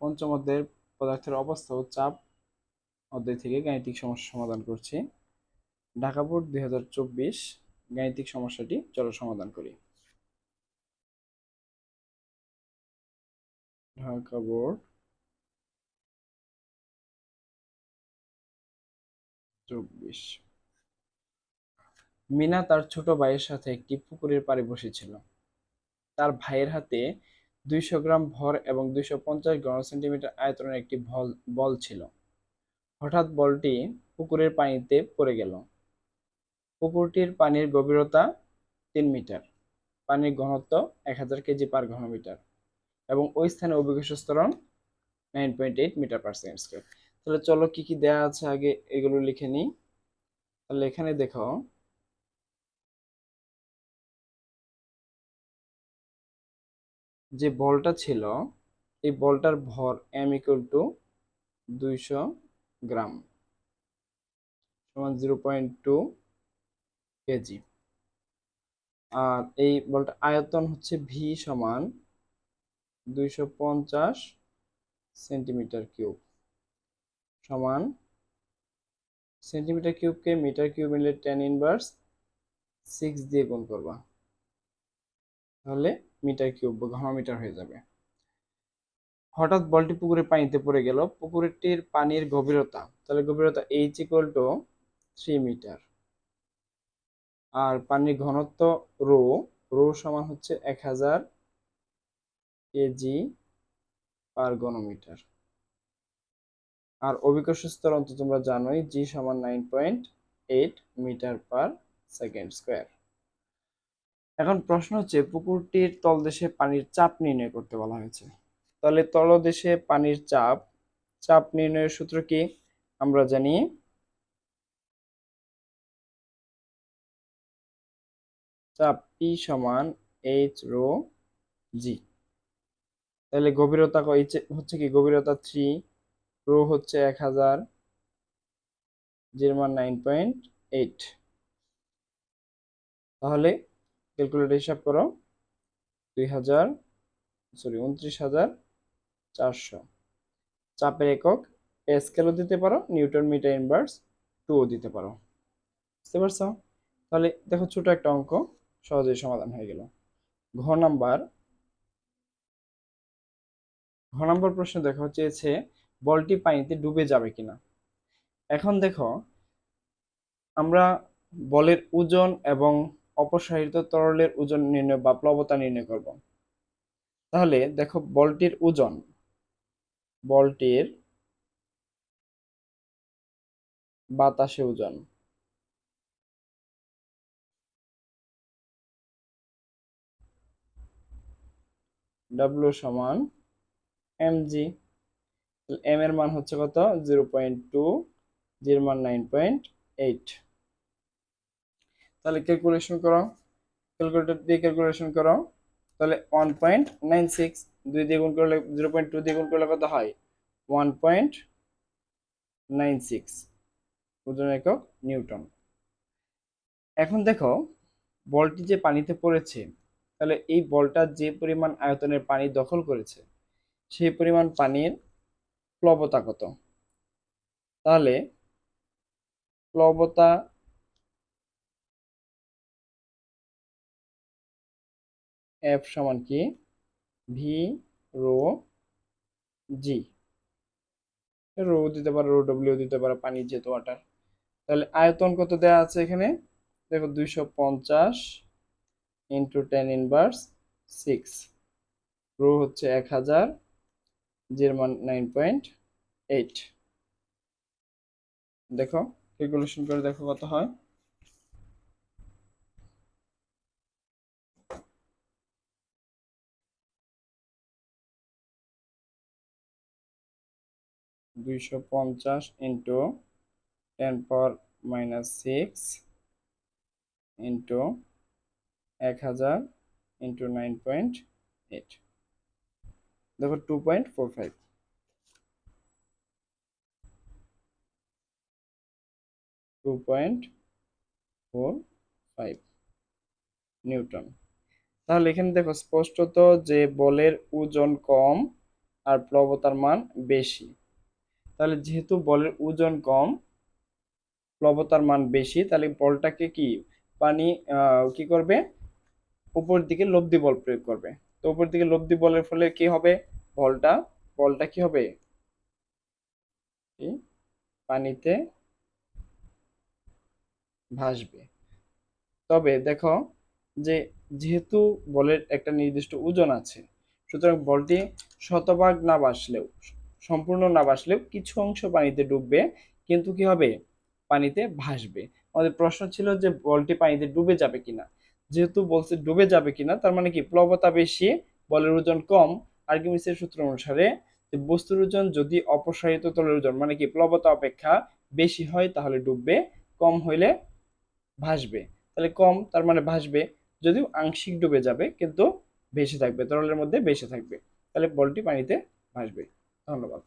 পঞ্চম অধ্যায়ের পদার্থের অবস্থা ও চাপ অধ্যায় থেকে গাণিতিক সমস্যা সমাধান করছি। ঢাকা বোর্ড দুই হাজার চব্বিশ গাণিতিক সমস্যাটি চলো সমাধান করি। ঢাকা বোর্ড চব্বিশ। মিনা তার ছোট ভাইয়ের সাথে একটি পুকুরের পাড়ে বসেছিল। তার ভাইয়ের হাতে দুইশো গ্রাম ভর এবং দুইশো পঞ্চাশ ঘন সেন্টিমিটার আয়তনের একটি বল বল ছিল। হঠাৎ বলটি পুকুরের পানিতে পড়ে গেল। পুকুরটির পানির গভীরতা তিন মিটার। পানির ঘনত্ব এক হাজার কেজি পার ঘনমিটার এবং ওই স্থানে অভিকর্ষ স্তরণ nine point eight metre per second square তাহলে চলো কি কি দেয়া আছে আগে এগুলো লিখে নিই। তাহলে এখানে দেখো যে বলটা ছিল, এই বলটার ভর এম ইকুয়াল টু দুইশো গ্রাম সমান zero point two K G আর এই বলটা আয়তন হচ্ছে ভি সমান দুইশো পঞ্চাশ সেন্টিমিটার কিউব সমান সেন্টিমিটার কিউবকে মিটার কিউব মিলে টেন ইনভার্স সিক্স দিয়ে গুণ করবা। তাহলে মিটার কিউব বা ঘনমিটার হয়ে যাবে। হঠাৎ বলটি পুকুরের পানিতে পড়ে গেল। পুকুরটির পানির গভীরতা, তাহলে গভীরতা H equal to three metre আর পানির ঘনত্ব রো রো সমান হচ্ছে এক হাজার কেজি পার ঘনমিটার। আর অভিকর্ষ স্তর অন্ত তোমরা জানোই জি সমান nine point eight metre per second square এখন প্রশ্ন হচ্ছে, পুকুরটির তলদেশে পানির চাপ নির্ণয় করতে বলা হয়েছে। তাহলে তলদেশে পানির চাপ চাপ নির্ণয়ের সূত্র কি? আমরা জানি চাপ পি সমান এইচ রো জি তাহলে গভীরতা হচ্ছে কি? গভীরতা থ্রি রো হচ্ছে এক হাজার জির নাইন পয়েন্ট এইট তাহলে ক্যালকুলেটর হিসাব করো। দুই হাজার সরি উনত্রিশ হাজার, চারশো। চাপের একক স্কেলও দিতে পারো, নিউটন মিটার ইনভার্স টুও দিতে পারো। বুঝতে পারছ? তাহলে দেখো ছোট একটা অঙ্ক, সহজেই সমাধান হয়ে গেল। ঘ নাম্বার। ঘ নাম্বার প্রশ্ন দেখা চেয়েছে, বলটি পানিতে ডুবে যাবে কিনা? এখন দেখো, আমরা বলের ওজন এবং অপসারিত তরলের ওজন নির্ণয় বা প্লবতা নির্ণয় করব। তাহলে দেখো বলটির ওজন, বলটির বাতাসে ওজন। ডাব্লিউ সমান এম জি এম এর মান হচ্ছে কত? জিরো পয়েন্ট টু জিরো মান নাইন পয়েন্ট এইট তাহলে ক্যালকুলেশন করো ক্যালকুলেটর দিয়ে ক্যালকুলেশন করো, তাহলে ওয়ান পয়েন্ট নাইন সিক্স দুই দিয়ে গুণ করলে জিরো পয়েন্ট টু দিয়ে গুণ করলে কত হয়? ওয়ান পয়েন্ট নাইন সিক্স ওজন একক নিউটন। এখন দেখো, বলটি যে পানিতে পড়েছে, তাহলে এই বলটা যে পরিমাণ আয়তনের পানি দখল করেছে, সেই পরিমাণ পানির প্লবতা কত? তাহলে প্লবতা এফ সমান কি? ভি রো জি রো দিতে পারো রো ডব্লিউ দিতে পারো পানি যেহেতু ওয়াটার তাহলে আয়তন কত দেওয়া আছে এখানে? দেখো, দুইশো পঞ্চাশ into ten inverse six rho হচ্ছে এক হাজার জির নাইন পয়েন্ট এইট দেখো ক্যালকুলেশন করে দেখো কত হয়। দুইশো পঞ্চাশ into ten power minus six into এক হাজার into nine point two point four five newton. তাহলে এখানে দেখো স্পষ্টত যে বলের ওজন কম আর প্লবতার মান বেশি। তাহলে যেহেতু বলের ওজন কম, প্লবতার মান বেশি, তাহলে বলটাকে কি? পানি কি করবে? উপর দিকে লব্ধি বল প্রয়োগ করবে। তো উপর দিকে লব্ধি বলের ফলে কি হবে? বলটা বলটা কি হবে? পানিতে ভাসবে। তবে দেখো যে যেহেতু বলের একটা নির্দিষ্ট ওজন আছে, সুতরাং বলটি শতভাগ না ভাসলেও সম্পূর্ণ না ভাসলেও কিছু অংশ পানিতে ডুববে। কিন্তু কি হবে? পানিতে ভাসবে। আমাদের প্রশ্ন ছিল যে বলটি পানিতে ডুবে যাবে কিনা। যেহেতু বলছে ডুবে যাবে কিনা, তার মানে কি? প্লবতা বেশি, বলের ওজন কম। আর্কিমিসের সূত্র অনুসারে যে বস্তুর ওজন যদি অপসারিত তলের ওজন মানে কি? প্লবতা অপেক্ষা বেশি হয়, তাহলে ডুববে। কম হইলে ভাসবে। তাহলে কম, তার মানে ভাসবে। যদিও আংশিক ডুবে যাবে, কিন্তু ভেসে থাকবে। তরলের মধ্যে ভেসে থাকবে। তাহলে বলটি পানিতে ভাসবে। ধন্যবাদ